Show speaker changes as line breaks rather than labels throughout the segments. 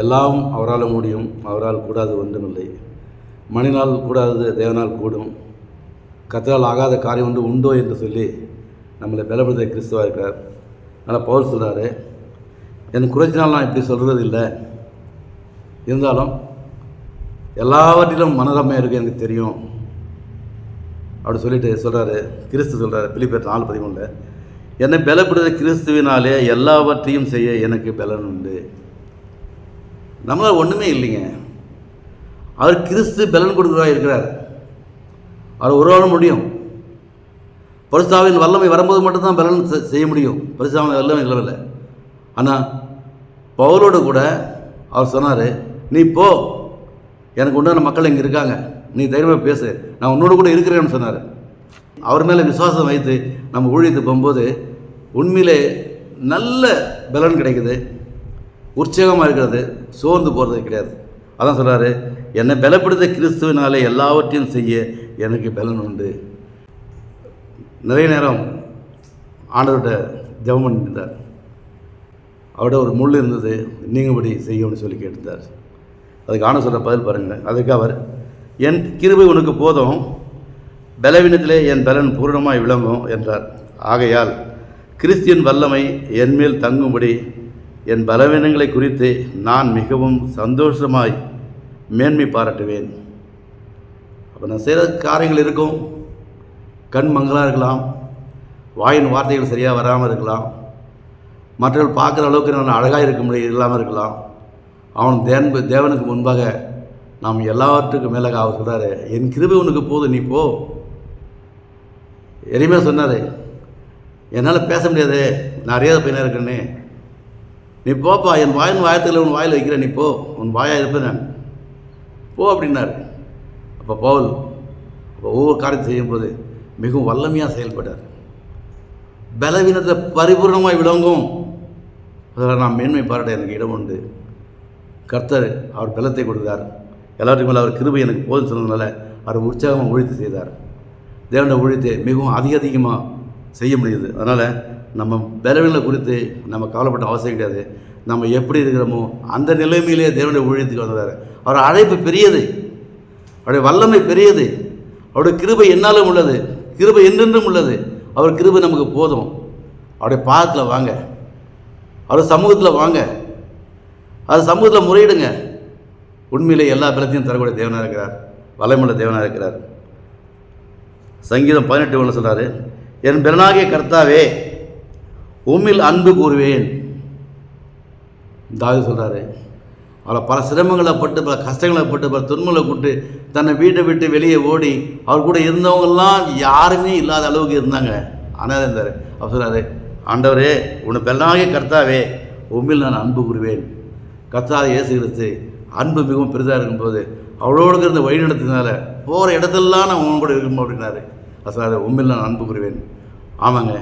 எல்லாம் அவரால் முடியும் அவரால் கூடாது ஒன்றுமில்லை. மனிதனால் கூடாதது தேவனால் கூடும். கத்தரால் ஆகாத காரியம் ஒன்று உண்டோ என்று சொல்லி நம்மளை பலப்படுத்த கிறிஸ்துவாக இருக்கிறார். அதனால் பவுல் சொல்கிறாரு எனக்கு குறைச்சினால் நான் இப்படி சொல்கிறது இல்லை இருந்தாலும் எல்லாவற்றிலும் மனதம்மையாக இருக்குது எனக்கு தெரியும். அப்படி சொல்லிட்டு சொல்கிறாரு கிறிஸ்து சொல்கிறாரு பிலிப்பேர் நாலு பதிமூணில் என்னை பலப்படுத்த கிறிஸ்துவினாலே எல்லாவற்றையும் செய்ய எனக்கு பலன் உண்டு. நம்மளால் ஒன்றுமே இல்லைங்க. அவர் கிறிஸ்து பலன் கொடுக்குறா இருக்கிறார். அவர் உருவாக முடியும். பரிசுத்தாவின் வல்லமை வரும்போது மட்டும்தான் பலன் செய்ய முடியும். பரிசுத்தாவின் வல்லமை இல்லவில்லை ஆனால் பவுலோடு கூட அவர் சொன்னார் நீ போ. எனக்கு உண்டான மக்கள் இங்கே இருக்காங்க. நீ தைரியமாக பேசு. நான் உன்னோட கூட இருக்கிறேன்னு சொன்னார். அவர் மேலே விசுவாசம் வைத்து நம்ம ஊழியத்துக்கு போகும்போது உண்மையிலே நல்ல பலன் கிடைக்குது. உற்சாகமாக இருக்கிறது சோர்ந்து போகிறது கிடையாது. அதான் சொல்கிறாரு என்னை பலப்படுத்த கிறிஸ்துவினாலே எல்லாவற்றையும் செய்ய எனக்கு பலன் உண்டு. நிறைய நேரம் ஆண்டவர்கிட்ட ஜெபம் பண்ணியிருந்தார் அவர்கிட்ட ஒரு முள் இருந்தது நீங்கும்படி செய்யும்னு சொல்லி கேட்டிருந்தார் அதுக்கு ஆன சொல்கிற பதில் பாருங்கள் அதுக்கு அவர் என் கிருபை உனக்கு போதும் பலவீனத்திலே என் பலன் பூரணமாய் விளங்கும் என்றார். ஆகையால் கிறிஸ்தியன் வல்லமை என்மேல் தங்கும்படி என் பலவீனங்களை குறித்து நான் மிகவும் சந்தோஷமாய் மேன்மை பாராட்டுவேன். அப்போ நான் செய்கிற காரியங்கள் இருக்கும். கண் மங்களாக இருக்கலாம். வாயின் வார்த்தைகள் சரியாக வராமல் இருக்கலாம். மற்றவர்கள் பார்க்குற அளவுக்கு நான் அழகாக இருக்க முடியும் இல்லாமல் இருக்கலாம். அவன் தேன் தேவனுக்கு முன்பாக நாம் எல்லாவற்றுக்கும் மேலாக அவர் சொல்கிறாரு என் கிருபை உனக்கு போதும் நீ போ. எரியுமே சொன்னார். என்னால் பேச முடியாது. நான் பையனாக இருக்கேன்னு நீ போப்பா என் வாயின் வாயத்தில் உன் வாயில் வைக்கிறேன். நீ போ. உன் வாயாக இருப்பேன் நான். போ அப்படின்னாரு. அப்போ பவுல் அப்போ ஒவ்வொரு காரியத்தை செய்யும்போது மிகவும் வல்லமையாக செயல்பட்டார். பலவீனத்தை பரிபூர்ணமாய் விளங்கும். அதில் நான் மேன்மை பாராட்ட எனக்கு இடம் உண்டு. கர்த்தர் அவர் பலத்தை கொடுத்தார். எல்லாருக்கும் மேலே அவர் கிருபை எனக்கு போதும் சொன்னதுனால அவர் உற்சாகமாக ஒழித்து செய்தார். தேவனை ஒழித்து மிகவும் அதிக அதிகமாக செய்ய முடியுது. அதனால் நம்ம பலவீனங்களை குறித்து நம்ம கவலைப்பட்ட அவசியம் கிடையாது. நம்ம எப்படி இருக்கிறோமோ அந்த நிலைமையிலே தேவனுடைய ஊழியத்துக்கு வந்தார். அவர் அழைப்பு பெரியது. அவருடைய வல்லமை பெரியது. அவருடைய கிருபை என்னாலும் உள்ளது. கிருபை என்றென்றும் உள்ளது. அவர் கிருபை நமக்கு போதும். அவருடைய பாதத்தில் வாங்க. அவர் சமூகத்தில் வாங்க. அது சமூகத்தில் முறையிடுங்க. உண்மையிலே எல்லா பலத்தையும் தரக்கூடிய தேவனாக இருக்கிறார். வல்லமுள்ள தேவனாக இருக்கிறார். சங்கீதம் பதினெட்டு ஒன்று சொன்னார் என் பிறனாகிய கர்த்தாவே உம்மில் அன்பு கூறுவேன். தாவி சொல்கிறாரு அவளை பல சிரமங்களை பட்டு பல கஷ்டங்களை பட்டு பல துன்பங்களை கூட்டு தன்னை வீட்டை விட்டு வெளியே ஓடி அவர் கூட இருந்தவங்கெல்லாம் யாருமே இல்லாத அளவுக்கு இருந்தாங்க. ஆனால் இருந்தார். அவர் சொல்கிறாரு ஆண்டவரே உன்னை பெல்லாகிய கர்த்தாவே உம்மில் நான் அன்பு கூறுவேன். கர்த்தா இயேசு அன்பு மிகவும் பெரிதாக இருக்கும்போது அவளோடு இருந்த வழி நடத்தினால போகிற இடத்துலலாம் நான் உன் கூட இருக்கும் அப்படின்னாரு. அவர் சொல்கிறாரு உண்மையில் நான் அன்பு கூறுவேன். ஆமாங்க.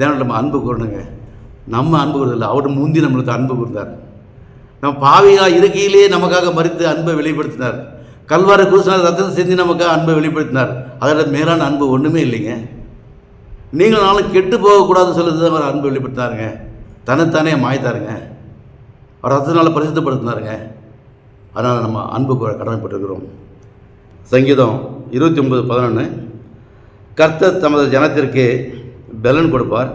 தேவன் நம்ம அன்பு கூறணுங்க. நம்ம அன்பு கூறதில்லை அவர்கிட்ட முந்தி நம்மளுக்கு அன்பு கூர்ந்தார். நம்ம பாவியாக இருக்கையிலே நமக்காக மறித்து அன்பை வெளிப்படுத்தினார். கல்வார குருசனார் ரத்தத்தை செஞ்சு நமக்காக அன்பை வெளிப்படுத்தினார். அதோட மேலான அன்பு ஒன்றுமே இல்லைங்க. நீங்கள் நாளும் கெட்டு போகக்கூடாதுன்னு சொல்லுறது தான் அவர் அன்பு வெளிப்படுத்தினாருங்க. தன்னைத்தானே மாய்த்தாருங்க. அவர் ரத்தத்தினால் பரிசுத்தப்படுத்தினாருங்க. அதனால் நம்ம அன்பு கடமைப்பட்டிருக்கிறோம். சங்கீதம் இருபத்தி ஒன்பது பதினொன்று கர்த்தர் தமது ஜனத்திற்கு பலன் கொடுப்பார்.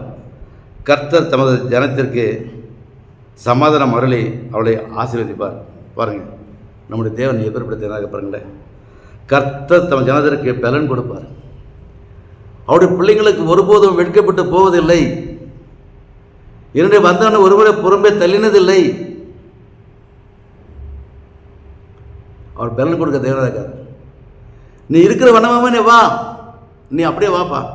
கர்த்தர் தமது ஜனத்திற்கு சமாதானம் அருளி அவளை ஆசீர்வதிப்பார். பாருங்கள் நம்முடைய தேவன் எப்பேற்பட்ட பாருங்களேன் கர்த்தர் தம் ஜனத்திற்கு பலன் கொடுப்பார். அவருடைய பிள்ளைங்களுக்கு ஒருபோதும் வெட்கப்பட்டு போவதில்லை. என்னுடைய வந்தான ஒருவரை புறம்பே தள்ளினதில்லை. அவர் பலன் கொடுக்க தேவனாக இருக்கார். நீ இருக்கிற வண்ணமாவே நீ வா. நீ அப்படியே வாப்பா.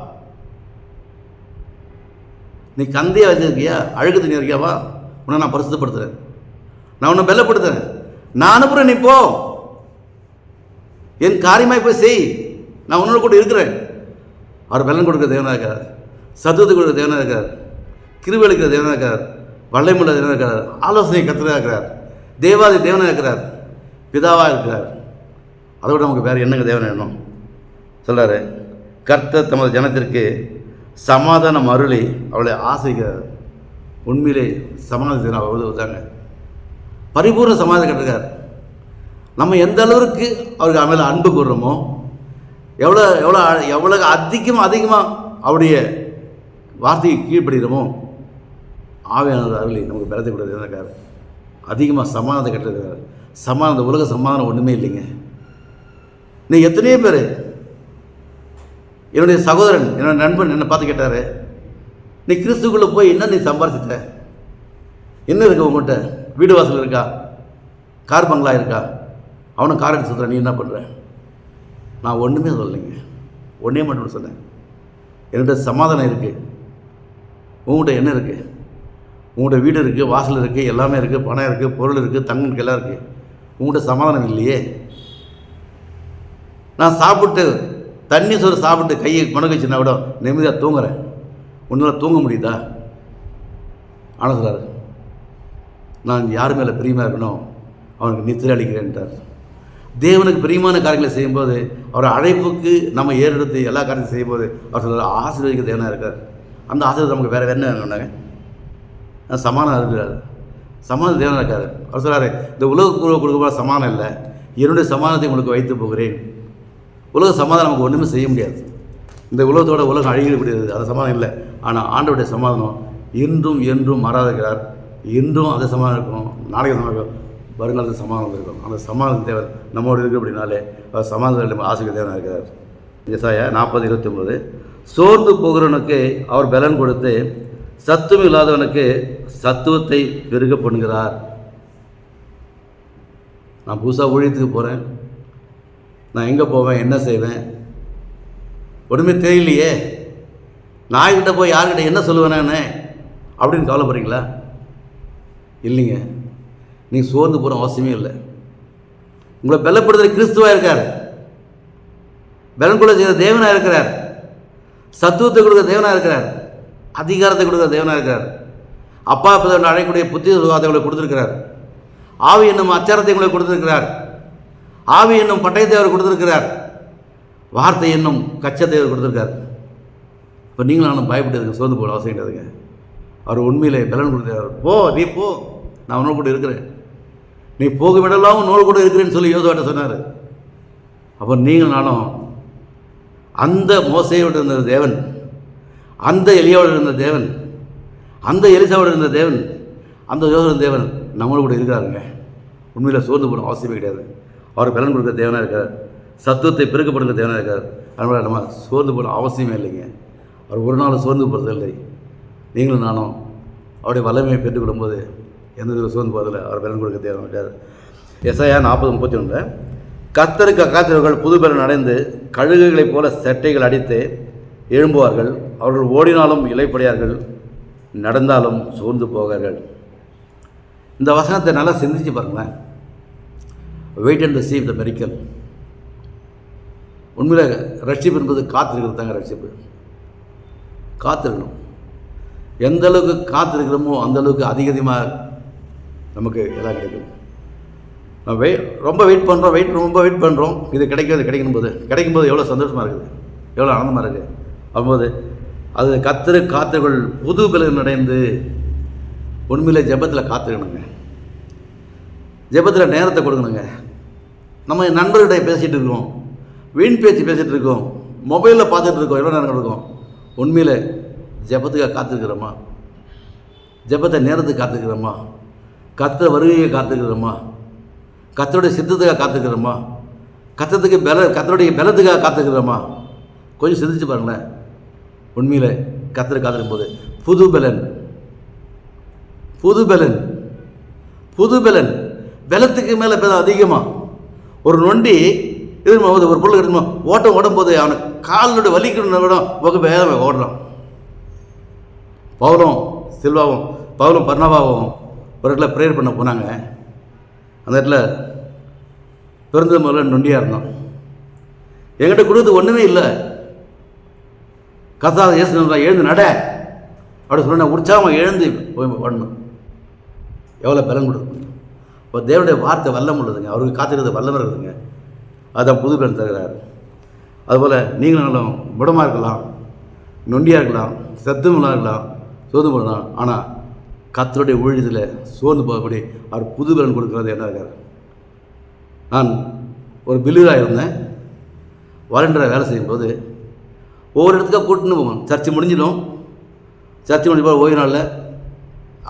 நீ கந்தையா வச்சிருக்கியா? அழுக்கு தண்ணி இருக்கியாவா? உன்னை நான் பரிசுத்தப்படுத்துறேன். நான் உன்னை பெல்லப்படுத்துறேன் நான் அனுப்புகிறேன் நீ போ. என் காரியமாக போய் செய். நான் உன்னோட கூட இருக்கிறேன். அவர் பலன் கொடுக்குற தேவனாக இருக்கார். சத்துவத்தை கொடுக்குற தேவனாக இருக்கார். கிருவி அளிக்கிற தேவனாக இருக்கார். வல்லைமுள்ள தேவனாக இருக்கிறார் ஆலோசனை கத்தராக இருக்கிறார். தேவாதி தேவனாக இருக்கிறார். பிதாவாக இருக்கிறார். அதை விட நமக்கு வேறு என்னங்க தேவன் வேணும்? சொல்கிறாரு கர்த்தர் தமது ஜனத்திற்கு சமாதானம் அருளி அவளை ஆசைக்கிறார் உண்மையிலே சமாதானத்தை அவள் உதவுதாங்க பரிபூர்ண சமாதானம் கட்டிருக்கார். நம்ம எந்த அளவுக்கு அவருக்கு மேலே அன்பு கூறுறோமோ எவ்வளோ எவ்வளோ எவ்வளோ அதிகமாக அதிகமாக அவருடைய வார்த்தையை கீழ்ப்படுகிறோமோ ஆவியானவர் அருளி நமக்கு பலத்தை கொடுத்து இருக்கார் அதிகமாக சமாதானத்தை கட்டிருக்கிறார். சமாதானம் உலக சமாதானம் ஒன்றுமே இல்லைங்க. நீ எத்தனையோ பேர் என்னுடைய சகோதரன் என்னோட நண்பன் என்னை பார்த்து கேட்டார் நீ கிறிஸ்துக்குள்ளே போய் என்ன நீ சம்பாரிச்சிட்ட? என்ன இருக்கு உங்கள்கிட்ட வீடு வாசல் இருக்கா? கார் பங்களா இருக்கா? அவனும் கார் எடுத்து சொல்கிறேன் நீ என்ன பண்ணுற நான் ஒன்றுமே சொல்லலைங்க. ஒன்றே மட்டும் சொன்னேன். என்கிட்ட சமாதானம் இருக்குது உங்கள்கிட்ட என்ன இருக்குது உங்கள்கிட்ட வீடு இருக்குது வாசல் இருக்குது எல்லாமே இருக்குது பணம் இருக்குது பொருள் இருக்குது தங்கனுக்கு எல்லாம் இருக்குது உங்கள்கிட்ட சமாதானம் இல்லையே. நான் சாப்பிட்டு தண்ணி சோறு சாப்பிட்டு கையை முடக்க கூட நிம்மதியாக தூங்குறேன். உன்னால் தூங்க முடியுதா? ஆனால் சொல்கிறார் நான் யார் மேலே பிரியமாக இருக்கணும்? அவனுக்கு நித்திரை அளிக்கிறேன்ட்டார். தேவனுக்கு பிரியமான காரியங்களை செய்யும்போது அவர் அழைப்புக்கு நம்ம ஏறெடுத்து எல்லா காரியத்தையும் செய்யும்போது அவர் சொல்கிறார் ஆசீர்வதிக்க தேவனாக இருக்கார். அந்த ஆசீர்வாதம் நமக்கு வேறு என்ன வேணும்னாங்க சமானம் இருக்கிறார். சமானம் தேவனாக இருக்காரு. அவர் சொல்கிறார் இந்த உலக கொடுக்கும்போது சமானம் இல்லை. என்னுடைய சமாதானத்தை உங்களுக்கு வைத்து போகிறேன். உலக சமாதானம் நமக்கு ஒன்றுமே செய்ய முடியாது. இந்த உலகத்தோட உலகம் அழியக்கூடியது அந்த சமாதானம் இல்லை. ஆனால் ஆண்டவருடைய சமாதானம் இன்றும் என்றும் மாறாதிருக்கிறார் இன்றும் அந்த சமாதானம் இருக்கும் நாளைக்கு சமாதானம் இருக்கும் வருங்காலத்தில் சமாதானம் இருக்கும் அந்த சமாதான தேவர் நம்மோடு இருக்கு அப்படின்னாலே அவர் சமாதானம் ஆசிரியர் தேவனாக இருக்கிறார். விவசாய நாற்பது இருபத்தி ஒம்பது சோர்ந்து போகிறவனுக்கு அவர் பலன் கொடுத்து சத்துவம் இல்லாதவனுக்கு சத்துவத்தை பெருக பண்ணுகிறார். நான் புதுசாக ஊழியத்துக்கு போகிறேன் நான் எங்கே போவேன் என்ன செய்வேன்? ஒன்றுமே தெரியலையே. நாய்கிட்ட போய் யார்கிட்ட என்ன சொல்லுவேனே அப்படின்னு கவலைப்படுறீங்களா? இல்லைங்க. நீங்கள் சோர்ந்து போகிற அவசியமே இல்லை. உங்களை பலப்படுத்துகிற கிறிஸ்துவாக இருக்கார். பலன் கூட செய்கிற தேவனாக இருக்கிறார். சத்துவத்தை கொடுக்குற தேவனாக இருக்கிறார். அதிகாரத்தை கொடுக்குற தேவனாக இருக்கிறார். அப்பா பிதன் அழைக்கக்கூடிய புத்திய சுகாதங்களை கொடுத்துருக்கிறார். ஆவி என்னும் அச்சாரத்தை உங்களுக்கு கொடுத்துருக்கிறார். ஆவி என்னும் பட்டயத்தை அவர் கொடுத்துருக்கிறார். வார்த்தை என்னும் கச்சத்தை அவர் கொடுத்துருக்கார். இப்போ நீங்களும் நானும் பயப்பட்டு இருக்க சோர்ந்து போட அவசியம் கிடையாதுங்க அவர் உண்மையிலே பலன் கொடுத்தார் போ நீ போ. நான் உன்னோடு கூட இருக்கிறேன். நீ போக விடலாம் நூல் கூட இருக்கிறேன்னு சொல்லி யோசுவாட்ட சொன்னார். அப்போ நீங்கள் நானும் அந்த மோசையோடு இருந்த தேவன் அந்த எலியாவோடு இருந்த தேவன் அந்த எலிசாவோடு இருந்த தேவன் அந்த யோசன தேவன் நம்மளோட கூட இருக்கிறாருங்க. உண்மையில் சோர்ந்து போகணும் அவசியமே கிடையாது. அவர் பலன் கொடுக்க தேவனாக இருக்கார். சத்துவத்தை பெருக்கப்படுங்க தேவனாக இருக்கார். அதனால் நம்ம சோர்ந்து போகிற அவசியமே இல்லைங்க. அவர் ஒரு நாள் சோர்ந்து போகிறதில்லை நீங்களும் நானும் அவருடைய வல்லமையை பெற்றுக்கொள்ளும்போது எந்த இதில் சோர்ந்து போகிறதில்லை அவர் பலன் கொடுக்க தேவனாக இருக்கார். எஸ்ஐயா நாற்பது முப்பத்தி ஒன்றில் கத்தருக்கு அக்காத்திரர்கள் புதுபெலன் அடைந்து கழுகுகளைப் போல செட்டைகள் அடித்து எழும்புவார்கள். அவர்கள் ஓடினாலும் இலைப்படையார்கள் நடந்தாலும் சோர்ந்து போவார்கள். இந்த வசனத்தை நல்லா சிந்திச்சு பாருங்களேன். Wait and see the miracle உண்மையில் ரட்சிப்பு என்பது காத்திருக்கிறது தாங்க ரட்சிப்பு. காத்திருக்கணும். எந்த அளவுக்கு காத்திருக்கிறோமோ அந்த அளவுக்கு அதிக அதிகமாக நமக்கு எல்லாம் கிடைக்கும். நம்ம வெயிட் ரொம்ப வெயிட் பண்ணுறோம் வெயிட் ரொம்ப வெயிட் பண்ணுறோம் இது கிடைக்கிறது கிடைக்கும் போது. கிடைக்கும் போது எவ்வளோ சந்தோஷமாக இருக்குது? எவ்வளோ ஆனந்தமாக இருக்குது? அப்போது அது கத்திரு காத்துகள் புது பலன் அடைந்து உண்மையிலே ஜெபத்தில் காத்துக்கணுங்க. ஜெபத்தில் நேரத்தை கொடுக்கணுங்க. நம்ம நண்பர்கிட்ட பேசிகிட்டு இருக்கோம். வீண் பேச்சு பேசிகிட்டு இருக்கோம். மொபைலில் பார்த்துட்டு இருக்கோம். எவ்வளோ நேரம் இருக்கும் உண்மையில் ஜெபத்துக்காக காத்திருக்கிறோமா? ஜெபத்தை நேரத்துக்கு காத்துக்கிறோமா கத்த வருகையை காத்துக்கிறோமா கத்தருடைய சித்தத்துக்காக காத்துக்கிறோமா கத்தத்துக்கு பல கத்தருடைய பலத்துக்காக காத்துக்கிறோமா கொஞ்சம் சிந்திச்சு பாருங்களேன். உண்மையில் கத்தரை காத்திருக்கும் போது புது பலன். புது பலன். புது பலன். பலத்துக்கு மேலே பெதம் அதிகமாக ஒரு நொண்டி இது ஒரு பொருள் எடுத்துமா ஓட்டம் ஓடும் போது அவனுக்கு காலோட வலிக்கணும்னு விட உங்க வேகம் ஓடுறான் பவுலும் சில்வாவும் பவுலும் பர்ணவாவும் ஒரு இடத்துல ப்ரேயர் பண்ண போனாங்க. அந்த இடத்துல பிறந்த முதல்ல நொண்டியாக இருந்தோம் எங்கிட்ட கொடுத்தது ஒன்றுமே இல்லை. கதா இயேசு எழுந்து நட. அப்படி சொன்ன உற்சாகம் எழுந்து போய் எவ்வளோ பலம் கொடுக்க முடியும் இப்போ தேவனுடைய வார்த்தை வல்லம் உள்ளதுங்க. அவருக்கு காத்திருக்கிறது வல்லம் இருக்குதுங்க. அதுதான் புது பலன் தருகிறார். அதுபோல் நீங்களும் முடமாக இருக்கலாம் நொண்டியாக இருக்கலாம் சத்துமெல்லாம் இருக்கலாம் சோர்ந்து போடலாம் ஆனால் கத்தருடைய ஊழியத்தில் சோர்ந்து போகப்படி அவர் புது பலன் கொடுக்கறது என்ன இருக்கார்? நான் ஒரு பில்லராக இருந்தேன். வாலண்டியராக வேலை செய்யும்போது ஒவ்வொரு இடத்துக்காக கூட்டின்னு போவோம். சர்ச்சு முடிஞ்சிடும். சர்ச்சு முடிஞ்ச போது ஓய்வு நாளில்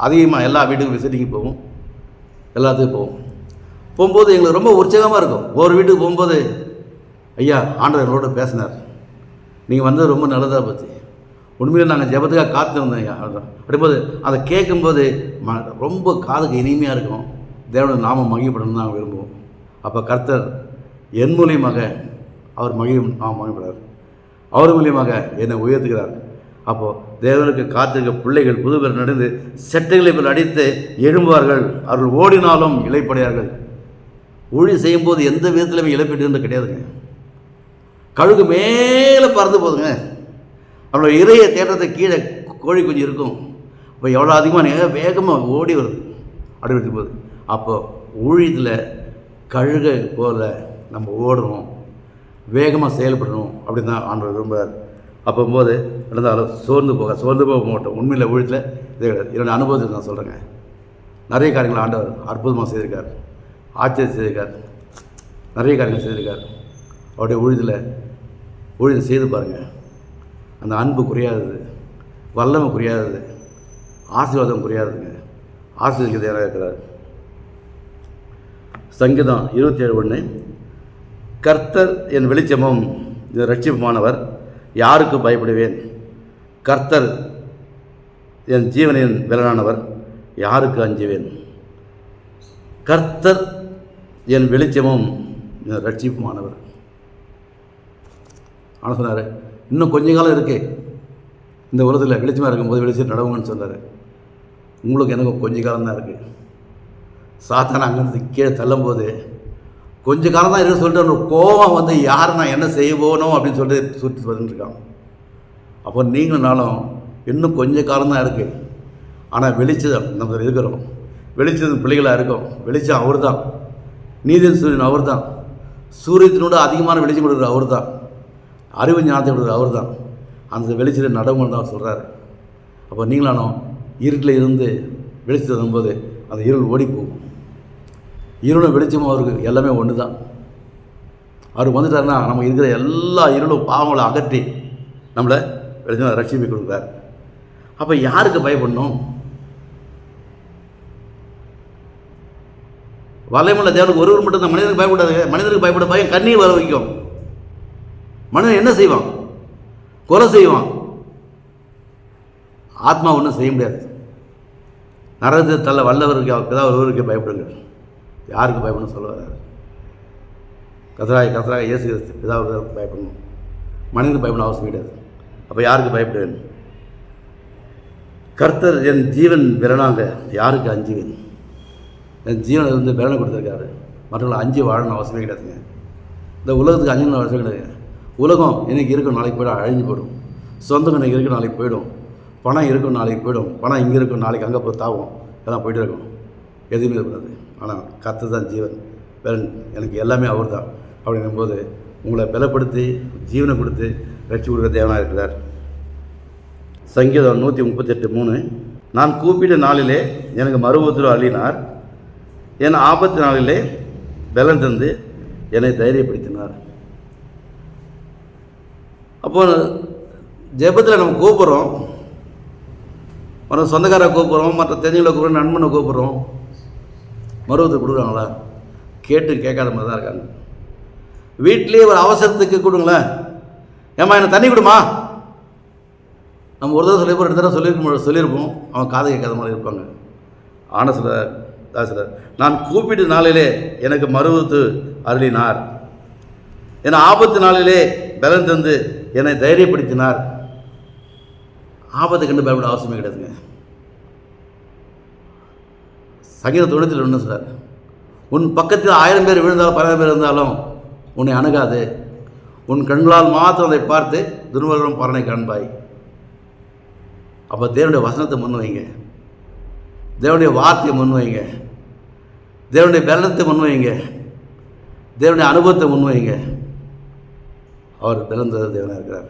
அதிகமாக எல்லா வீட்டுக்கும் விசிட்டிங் போவோம். எல்லாத்துக்கும் போவோம் போகும்போது எங்களுக்கு ரொம்ப உற்சாகமாக இருக்கும். ஒவ்வொரு வீட்டுக்கு போகும்போது ஐயா ஆண்டவர் எங்களோட பேசினார். நீங்கள் வந்தது ரொம்ப நல்லதாக பற்றி உண்மையிலே நாங்கள் ஜெபத்துக்காக காத்திருந்தோம் ஐயா. அப்படிம்போது அதை கேட்கும்போது ம ரொம்ப காதுக்கு இனிமையாக இருக்கும். தேவனோட நாமம் மகிழ்ப்படணும்னு நாங்கள் விரும்புவோம். அப்போ கர்த்தர் என் மூலியமாக அவர் மகிழ நாம் மகிழ்படுறார் அவர் மூலியமாக என்னை உயர்த்துகிறார். அப்போது தேவனுக்கு காத்திருக்க பிள்ளைகள் புது நடந்து செட்டைகளை போல் அடித்து எழும்புவார்கள். அவர்கள் ஓடினாலும் இழைப்படையார்கள் ஊழி செய்யும்போது எந்த விதத்திலுமே இழப்பீட்டு கிடையாதுங்க. கழுகு மேலே பறந்து போகுதுங்க அவளோட இறைய தேட்டத்தை கீழே கோழி குஞ்சு இருக்கும். இப்போ எவ்வளோ அதிகமாக நேர வேகமாக ஓடி வருது. அப்படி இருக்கும்போது. அப்போ ஊழியத்தில் கழுகை போல் நம்ம ஓடணும் வேகமாக செயல்படணும் அப்படின்னு தான் ஆண்டவர் விரும்புகிறார். அப்போம்போது இருந்தாலும் சோர்ந்து போக சோர்ந்து போக மாட்டோம். உண்மையில் ஊழியத்தில் இது கிடையாது என்னோடய அனுபவத்தை நான் சொல்கிறேங்க நிறைய காரியங்கள் ஆண்டவர் அற்புதமாக செய்திருக்கார். ஆச்சரியம் செய்திருக்கார். நிறைய காரியங்கள் செய்திருக்கார். அவருடைய ஊழியத்தில் ஊழியத்தை செய்து பாருங்கள் அந்த அன்பு குறையாதது. வல்லமை குறையாதது. ஆசீர்வாதம் குறையாதுங்க ஆசீர்வதிக்க தேவையாக இருக்கிறார்? சங்கீதம் இருபத்தி ஏழு ஒன்று கர்த்தர் என் வெளிச்சமும் என் ரட்சிப்புமானவர் யாருக்கு பயப்படுவேன்? கர்த்தர் என் ஜீவனின் விலனானவர் யாருக்கு அஞ்சுவேன்? கர்த்தர் என் வெளிச்சமும் என் ரட்சிப்புமானவர் ஆனால் சொன்னார் இன்னும் கொஞ்ச காலம் இருக்கே. இந்த உலகத்தில் வெளிச்சமாக இருக்கும்போது வெளிச்சம் நடவுங்கன்னு சொன்னார். உங்களுக்கு எனக்கு கொஞ்ச காலம் தான் இருக்குது சாத்தான அங்கேருந்து கீழே தள்ளும்போது கொஞ்ச காலம் தான் இருக்க சொல்லிட்டு ஒரு கோபம் வந்து யார் நான் என்ன செய்ய போகணும் அப்படின்னு சொல்லிட்டு சுற்றி வந்துருக்கான் அப்போ நீங்களும்னாலும் இன்னும் கொஞ்ச காலம் தான் இருக்குது ஆனால் வெளிச்சம் நம்ம இருக்கிறோம். வெளிச்சம் பிள்ளைகளாக இருக்கோம். வெளிச்சம் அவர் தான் நீதின் சூரியன் அவர் தான் சூரியத்தினோட அதிகமான வெளிச்சம் கொடுக்குற அவர் தான் அறிவு ஞானத்தை கொடுக்குற அவர் தான் அந்த வெளிச்சத்தை நடவுங்கள் தான் சொல்கிறாரு அப்போ நீங்களானோ இருட்டில் இருந்து வெளிச்சம் வரும்போது அந்த இருள் ஓடி போகும். இருளும் வெளிச்சமும் அவருக்கு. எல்லாமே ஒன்று தான் அவர் வந்துட்டாருன்னா நம்ம இருக்கிற எல்லா இருளும் பாவங்களை அகற்றி நம்மளை வெளிச்சம் ரட்சிப்பை கொடுக்குறாரு. அப்போ யாருக்கு பயப்படணும்? வலைமுள்ள தேவனுக்கு ஒருவர் மட்டும் தான். மனிதனுக்கு பயப்படாது மனிதனுக்கு பயப்பட பயம் கண்ணீர் வர வைக்கும். மனிதன் என்ன செய்வான்? கொலை செய்வான். ஆத்மா ஒன்றும் செய்ய முடியாது. நரகத்தில் தள்ள வல்லவருக்கு பிதா ஒருவருக்கு பயப்படுங்கள். யாருக்கு பயப்படணும் சொல்ல வர்றாரு கத்தராய் கத்தராக இயேசு பிதாவுக்கு பயப்படணும். மனிதனுக்கு பயப்படணும் அவசியம் கிடையாது. அப்போ யாருக்கு பயப்படுவேன்? கர்த்தர் என் ஜீவன் விரணாங்க யாருக்கு அஞ்சுவேன்? என் ஜீவனை வந்து விரணை கொடுத்துருக்காரு. மற்றவங்களை அஞ்சு வாழணும் அவசியமே கிடையாதுங்க. இந்த உலகத்துக்கு அஞ்சு அவசியம் கிடையாது. உலகம் இன்றைக்கி இருக்கும் நாளைக்கு போய்டும் அழிஞ்சு போயிடும். சொந்தம் இன்றைக்கி இருக்கும் நாளைக்கு போயிடும். பணம் இருக்கும் நாளைக்கு போயிடும். பணம் இங்கே இருக்கும் நாளைக்கு அங்கே போய் தாவும். எல்லாம் போயிட்டு இருக்கும் எதுவுமே இருக்கக்கூடாது ஆனால் கத்து தான் ஜீவன். வேறன் எனக்கு எல்லாமே அவர் தான் அப்படிங்கும்போது உங்களை பலப்படுத்தி ஜீவனை கொடுத்து ரட்சி கொடுக்குற தேவனாக இருக்கிறார். சங்கீதம் நூற்றி முப்பத்தெட்டு மூணு. நான் கூப்பிட்ட நாளிலே எனக்கு மறுபுத்திர அள்ளினார் என் ஆபத்து நாளிலே பலன் தந்து என்னை தைரியப்படுத்தினார். அப்போ ஜெபத்தில் நம்ம கூப்பிட்றோம். மற்ற சொந்தக்காரை கூப்பிட்றோம் மற்ற தெரிஞ்சவங்களை கூப்பிட்றோம் நண்பனை கூப்பிட்றோம். மருவத்தை கொடுக்குறாங்களா? கேட்டு கேட்காத மாதிரி தான் இருக்காங்க. வீட்லேயே ஒரு அவசரத்துக்கு கொடுங்களேன். ஏம்மா எனக்கு தண்ணி கொடுமா? நம்ம ஒரு தடவை சொல்லியிருப்போம் ரெண்டு தடவை சொல்லியிருக்க சொல்லியிருப்போம். அவன் காதை கேட்காத மாதிரி இருப்பாங்க. ஆன சில தாசிலர் நான் கூப்பிட்டு நாளிலே எனக்கு மருவத்து அருளினார். என்னை ஆபத்து நாளிலே பலன் தந்து என்னை தைரியப்படுத்தினார். ஆபத்து கண்டு பயப்பட அவசியமே கிடையாதுங்க. சங்கீத தொழிலத்தில் ஒன்று சார் உன் பக்கத்தில் ஆயிரம் பேர் விழுந்தாலும் பத்தாயிரம் பேர் இருந்தாலும் உன்னை அணுகாது. உன் கண்களால் மாத்திரம் அதை பார்த்து துர்வர்களும் பலனை காண்பாய். அப்போ தேவனுடைய வசனத்தை முன் வைங்க. தேவனுடைய வார்த்தையை முன் வைங்க. தேவனுடைய பலத்தை முன் வைங்க. தேவனுடைய அனுபவத்தை முன் வைங்க. அவர் பிறந்த தேவனாக இருக்கிறார்.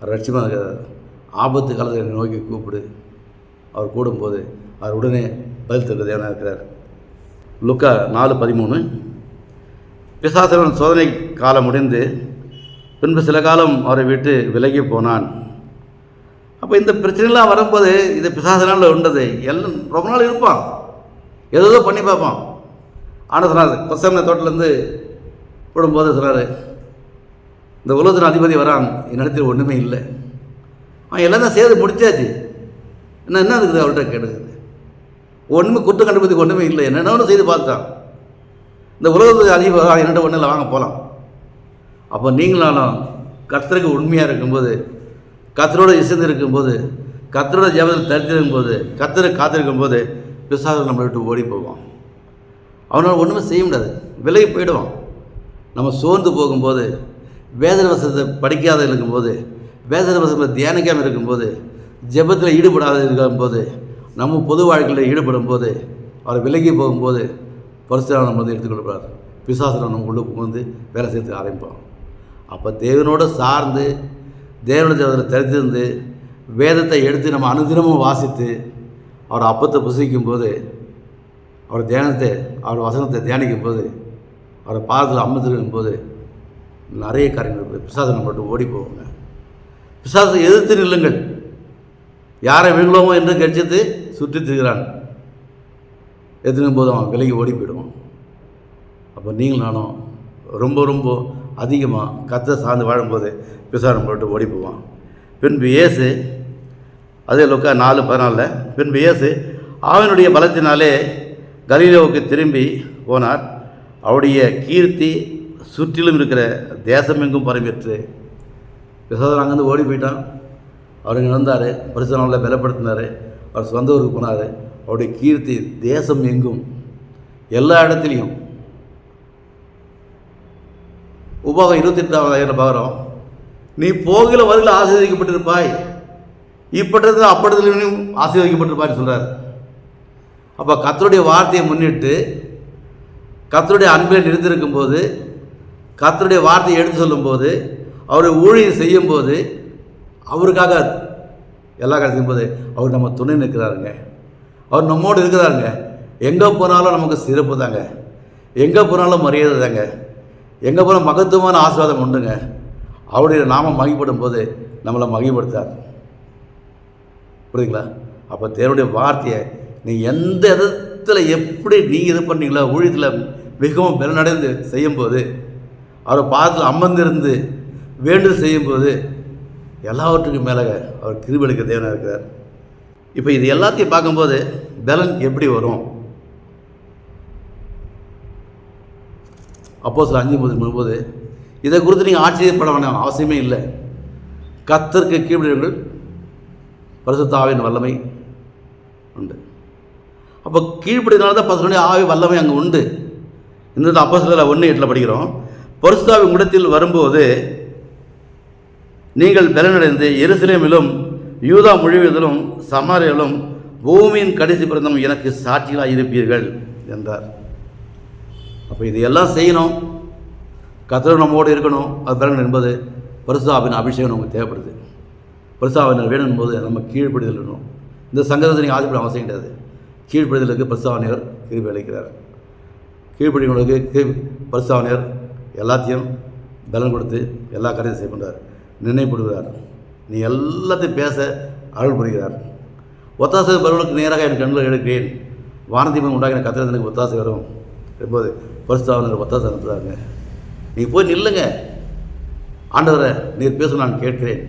அவர் லட்சியமாக இருக்கிறார். ஆபத்து காலத்தை நோக்கி கூப்பிடு. அவர் கூடும்போது அவர் உடனே பதில் தருவதாக இருக்கிறார். லுக்கா நாலு பதிமூணு. பிசாசனன் சோதனை காலம் முடிந்து பின்பு சில காலம் அவரை விட்டு விலகி போனான். அப்போ இந்த பிரச்சனைலாம் வரும்போது இது பிசாசனால் உண்டது. எல்லாம் ரொம்ப நாள் இருப்பான். ஏதோ பண்ணி பார்ப்பான். ஆனால் சொன்னார் கொசம்ன தோட்டத்துலேருந்து விடும்போது சொன்னார் இந்த உலகத்தின் அதிபதி வரான் என்னிடத்தில் ஒன்றுமே இல்லை. அவன் எல்லாம் தான் செய்து முடித்தாச்சு என்ன என்ன இருக்குது அவர்கிட்ட கேட்டுக்குது ஒன்றுமே குற்றம் கண்டுபிடிக்க ஒன்றுமே இல்லை. என்னென்ன ஒன்று செய்து பார்த்தான் இந்த உலகத்துக்கு அதிபர் வரான் என்னட்ட ஒன்றும் இல்லை வாங்க போகலாம் அப்போ நீங்களாலும் கத்தருக்கு உண்மையாக இருக்கும்போது கத்தரோடு இசைந்து இருக்கும்போது கத்தரோட ஜபத்தில் தரித்திருக்கும் போது கர்த்தரை காத்திருக்கும் போது பிசாசு நம்மளை விட்டு ஓடி போவான். அவனால் ஒன்றுமே செய்ய முடியாது. விலகி போயிடுவான். நம்ம சோர்ந்து போகும்போது வேதனை வசத்தை படிக்காத இருக்கும்போது வேதனை வசத்தை தியானிக்காமல் இருக்கும்போது ஜெபத்தில் ஈடுபடாத இருக்கும்போது நம்ம பொது வாழ்க்கையில் ஈடுபடும் போது அவர் விலகி போகும்போது பரிசுராம நம்ம வந்து எடுத்துக்கொள்கிறார் பிசாசுரம் நம்ம உள்ளே புகுந்து வேலை செய்யறதுக்கு ஆரம்பிப்போம். அப்போ தேவனோடு சார்ந்து தேவனோட ஜெபத்தில் தரித்திருந்து வேதத்தை எடுத்து நம்ம அனுதினமும் வாசித்து அவர் அப்பத்தை புசிக்கும் போது அவர் தியானத்தை அவர் வசனத்தை தியானிக்கும் போது அவரை பாதத்தில் அமர்ந்திருக்கும் போது நிறைய காரியங்கள் பிசாசம் நம்ம ஓடி போவாங்க பிசாசை எதிர்த்து நில்லுங்கள். யாரை விழுங்களோமோ என்று கட்சித்து சுற்றி திரிகிறான் எதிர்க்கும் போது அவன் விலகி ஓடி போயிடுவான். அப்போ நீங்கள் நானும் ரொம்ப ரொம்ப அதிகமாக கத்தை சார்ந்து வாழும்போது பிசாரம் போட்டு ஓடி போவான். பின்பு இயேசு அதே லொக்கா நாலு பதினாலில் பின்பு இயேசு ஆவினுடைய பலத்தினாலே கலீலோவுக்கு திரும்பி போனார். அவருடைய கீர்த்தி சுற்றிலும் இருக்கிற தேசமெங்கும் பரம்பிற்று. பிசாசன் அங்கேருந்து ஓடி போயிட்டான். அவர் இங்கே வந்தார் பரிசு நாளில் பலப்படுத்தினார். அவர் சொந்த ஊருக்கு போனார். அவருடைய கீர்த்தி தேசம் எங்கும்? எல்லா இடத்துலையும். உபாகம் இருபத்தெட்டாவது பார்க்குறோம் நீ போகிற வரையில் ஆசீர்வதிக்கப்பட்டிருப்பாய். இப்பட்டது அப்பட்டத்திலும் ஆசீர்வதிக்கப்பட்டிருப்பாய்னு சொல்கிறார் அப்போ கத்தருடைய வார்த்தையை முன்னிட்டு கத்தருடைய அன்பை நிறுத்திருக்கும் போது கத்தருடைய வார்த்தையை எடுத்து சொல்லும்போது அவருடைய ஊழியம் செய்யும்போது அவருக்காக எல்லா காலத்தையும் போது அவர் நம்ம துணை நிற்கிறாருங்க. அவர் நம்மோடு இருக்கிறாருங்க. எங்கே போனாலும் நமக்கு சிறப்பு தாங்க. எங்கே போனாலும் மரியாதை தாங்க. எங்கே போனால் மகத்துவமான ஆசீர்வாதம் உண்டுங்க. அவருடைய நாமம் மகிப்படும் போது நம்மளை மகிப்படுத்தார் புரியுதுங்களா? அப்போ தேவனுடைய வார்த்தையை நீ எந்த இடத்துல எப்படி நீங்கள் இது பண்ணீங்களோ ஊழியத்தில் மிகவும் பலனடைந்து செய்யும்போது அவரை பார்த்து அமர்ந்திருந்து வேண்டுதல் செய்யும்போது எல்லாவற்றுக்கும் மேலே அவர் கிருபெடுக்க தேவனாக இருக்கிறார். இப்போ இது எல்லாத்தையும் பார்க்கும்போது பலன் எப்படி வரும்? அப்போ சில அஞ்சு முதல் முன்போது இதை குறித்து நீங்கள் ஆச்சரியப்பட வேண்டாம் அவசியமே இல்லை. கத்தருக்கு கீழ்விடுங்கள் பரிசுத்தாவின் வல்லமை உண்டு. அப்போ கீழ்ப்படினால தான் பசுடைய ஆவி வல்லமை அங்கே உண்டு. இந்த அப்போ சில ஒன்று எட்டில் படிக்கிறோம். பரிசுத்தாவின் இடத்தில் வரும்போது நீங்கள் பலனடைந்து எருசலேமிலும் யூதா முழுவதிலும் சமாரியிலும் பூமியின் கடைசி பிறந்தம் எனக்கு சாட்சிகளாக இருப்பீர்கள் என்றார். அப்போ இது எல்லாம் செய்யணும். கத்திர நம்மோடு இருக்கணும். அது பலன் என்பது பரிசாவின் அபிஷேகம் நமக்கு தேவைப்படுது. பரிசுத்தாவினர் வேணும் என்பது நம்ம கீழ்ப்படுதல் வேணும் இந்த சங்கத்தை நீங்கள் ஆதிப்பட அவசியம் கிடையாது. கீழ்ப்படுதலுக்கு பரிசாவினர் கிருபி அளிக்கிறார். கீழ்ப்படிகளுக்கு கீழ் பரிசுத்தாவினர் எல்லாத்தையும் பலன் கொடுத்து எல்லா காரியத்தையும் செய்ய பண்ணுறார் நினைப்படுகிறார். நீ எல்லாத்தையும் பேச அருள் புரிகிறார். ஒத்தாசை பருவனுக்கு நேராக என் கண்கள் எடுக்கிறேன். வானதீபம் உண்டாகின கத்திரத்து எனக்கு ஒத்தாசை வரும். என்பது பரிசுத்தாவினர் ஒத்தாசை அனுப்புகிறாங்க. நீ போய் நில்லுங்க. ஆண்டவரை நீர் பேச நான் கேட்கிறேன்.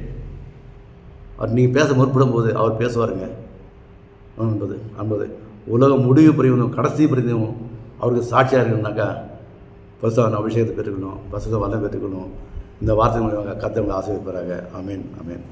அவர் நீங்கள் பேச முற்படும் போது அவர் பேசுவாருங்க. என்பது என்பது உலகம் முடிவு புரியணும் கடைசி புரிந்தவும் அவருக்கு சாட்சியாக இருக்கணும்னாக்கா பரிசுத்தவன் அபிஷேகத்தை பெற்றுக்கணும். பரிசுத்த வல்லம் பெற்றுக்கணும். இந்த வார்த்தை மூலியமாக கத்தவங்களை ஆசீர்வதிப்பாராங்க அமேன் அமேன்